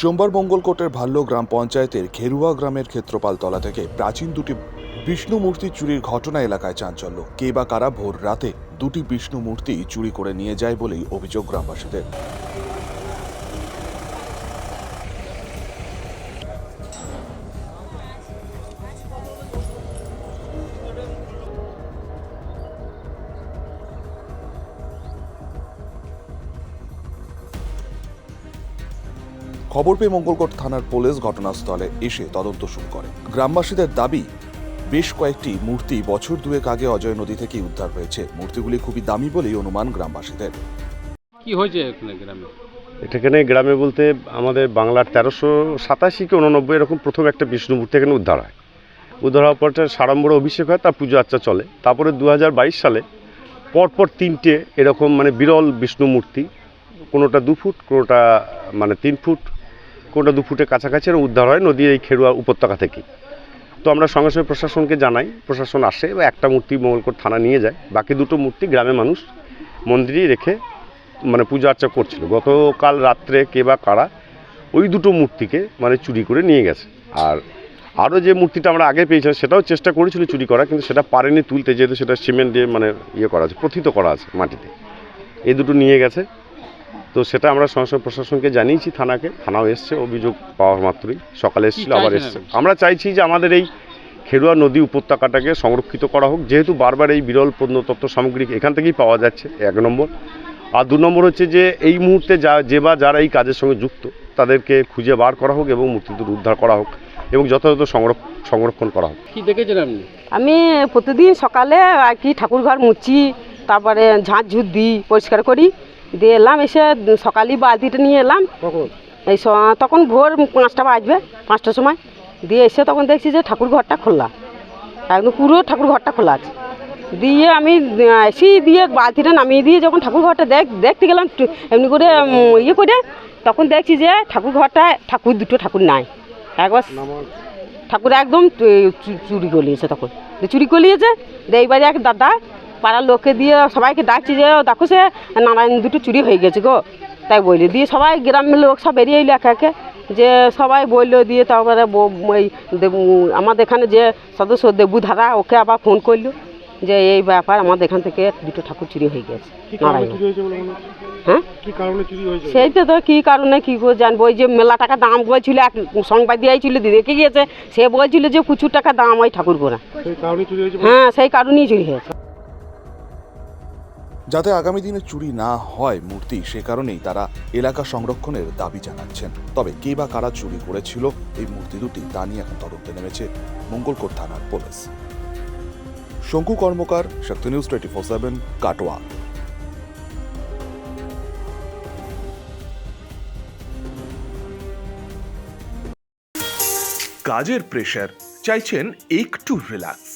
সোমবার মঙ্গলকোটের ভাল্য গ্রাম পঞ্চায়েতের ঘেরুয়া গ্রামের ক্ষেত্রপালতলা থেকে প্রাচীন দুটি বিষ্ণু মূর্তি চুরির ঘটনা এলাকায় চাঞ্চল্য। কে বা কারা ভোর রাতে দুটি বিষ্ণু মূর্তি চুরি করে নিয়ে যায় বলেই অভিযোগ গ্রামবাসীদের। খবর পেয়ে মঙ্গলকোট থানার পুলিশ ঘটনাস্থলে এসে তদন্ত শুরু করে। গ্রামবাসীদের দাবি বেশ কয়েকটি মূর্তি বছর দুয়েক আগে অজয় নদী থেকে উদ্ধার হয়েছে। মূর্তিগুলি খুবই দামি বলেই অনুমান গ্রামবাসীদের। কি হয়েছে এখানে গ্রামে? এখানে গ্রামে বলতে আমাদের বাংলার তেরোশো সাতাশি কি উননব্বই এরকম প্রথম একটা বিষ্ণু মূর্তি এখানে উদ্ধার হয়। উদ্ধার হওয়ার পর সাড়ম্বর অভিষেক হয় তার পুজো আর্চা চলে। তারপরে দু হাজার বাইশ সালে পরপর তিনটে এরকম মানে বিরল বিষ্ণু মূর্তি কোনোটা দু ফুট কোনোটা মানে তিন ফুট কোনোটা দু ফুটের কাছাকাছি এরকম উদ্ধার হয় নদীর এই খেরুয়া উপত্যকা থেকে। তো আমরা সঙ্গে সঙ্গে প্রশাসনকে জানাই, প্রশাসন আসে বা একটা মূর্তি মঙ্গলকোট থানা নিয়ে যায়। বাকি দুটো মূর্তি গ্রামের মানুষ মন্দিরেই রেখে মানে পূজা আর্চা করছিল। গতকাল রাত্রে কে বা কারা ওই দুটো মূর্তিকে মানে চুরি করে নিয়ে গেছে। আর আরও যে মূর্তিটা আমরা আগে পেয়েছিলাম সেটাও চেষ্টা করেছিল চুরি করা, কিন্তু সেটা পারেনি তুলতে, যেহেতু সেটা সিমেন্ট দিয়ে মানে ইয়ে করা আছে প্রথিত করা আছে মাটিতে। এই দুটো নিয়ে গেছে। তো সেটা আমরা সঙ্গে প্রশাসনকে জানিয়েছি থানাকে। থানাও এসছে অভিযোগ পাওয়ার মাত্রই। সকালে এসেছিল আবার এসছে। আমরা চাইছি যে আমাদের এই খেরুয়া নদী উপত্যকাটাকে সংরক্ষিত করা হোক। যেহেতু বারবার এই বিরল প্রত্নতত্ত্ব সামগ্রী এখান থেকেই পাওয়া যাচ্ছে এক নম্বর। আর দু নম্বর হচ্ছে যে এই মুহূর্তে যা যে বা যারা এই কাজের সঙ্গে যুক্ত তাদেরকে খুঁজে বার করা হোক এবং মূর্তি দুটো উদ্ধার করা হোক এবং যথাযথ সংরক্ষ- সংরক্ষণ করা হোক। কি দেখেছেন আপনি? আমি প্রতিদিন সকালে আর কি ঠাকুর ঘর মুছি তারপরে ঝাঁট ঝুট দিই পরিষ্কার করি। দিয়ে এলাম এসে সকালেই বালতিটা নিয়ে এলাম। এই তখন ভোর পাঁচটা বাজবে পাঁচটার সময়। দিয়ে এসে তখন দেখছি যে ঠাকুর ঘরটা খোলা। একদম পুরো ঠাকুর ঘরটা খোলা আছে। দিয়ে আমি এসি দিয়ে বালতিটা নামিয়ে দিয়ে যখন ঠাকুর ঘরটা দেখ দেখতে গেলাম এমনি করে ইয়ে করে তখন দেখছি যে ঠাকুর ঘরটা ঠাকুর দুটো ঠাকুর নাই। একবার ঠাকুর একদম চুরি করলিয়েছে তখন। চুরি করলিয়েছে দিয়ে এইবারে এক দাদা পাড়ার লোককে দিয়ে সবাইকে ডাকছি যে "ও দেখো সে নারায়ণ দুটো চুরি হয়ে গেছে গো। তাই বললি দিয়ে সবাই গ্রামের লোক সব বেরিয়ে এলো একে একে। যে সবাই বলল দিয়ে তারপরে ওই আমাদের এখানে যে সদস্য দেবু ধারা ওকে আবার ফোন করল যে এই ব্যাপার আমাদের এখান থেকে দুটো ঠাকুর চুরি হয়ে গেছে নারায়ণ। হ্যাঁ? সেইটা তো তো কী কারণে কী করে জানব? ওই যে মেলা টাকা দাম বলছিল এক সংবাদ দিয়েছিল দেখে গিয়েছে। সে বলছিল যে প্রচুর টাকা দাম ওই ঠাকুর গোড়া হ্যাঁ সেই কারণেই চুরি হয়েছে। যাতে আগামী দিনে চুরি না হয় মূর্তি, সে কারণেই তারা এলাকা সংরক্ষণের দাবি জানাচ্ছেন। তবে কে বা কারা চুরি করেছিল এই মূর্তি দুটি, তা নিয়ে এখন তদন্তে নেমেছে মঙ্গলকোট থানার police. Shanku Karmakar Shakti news twenty four seven, Katwa. কাজের প্রেশার চাইছেন একটু রিল্যাক্স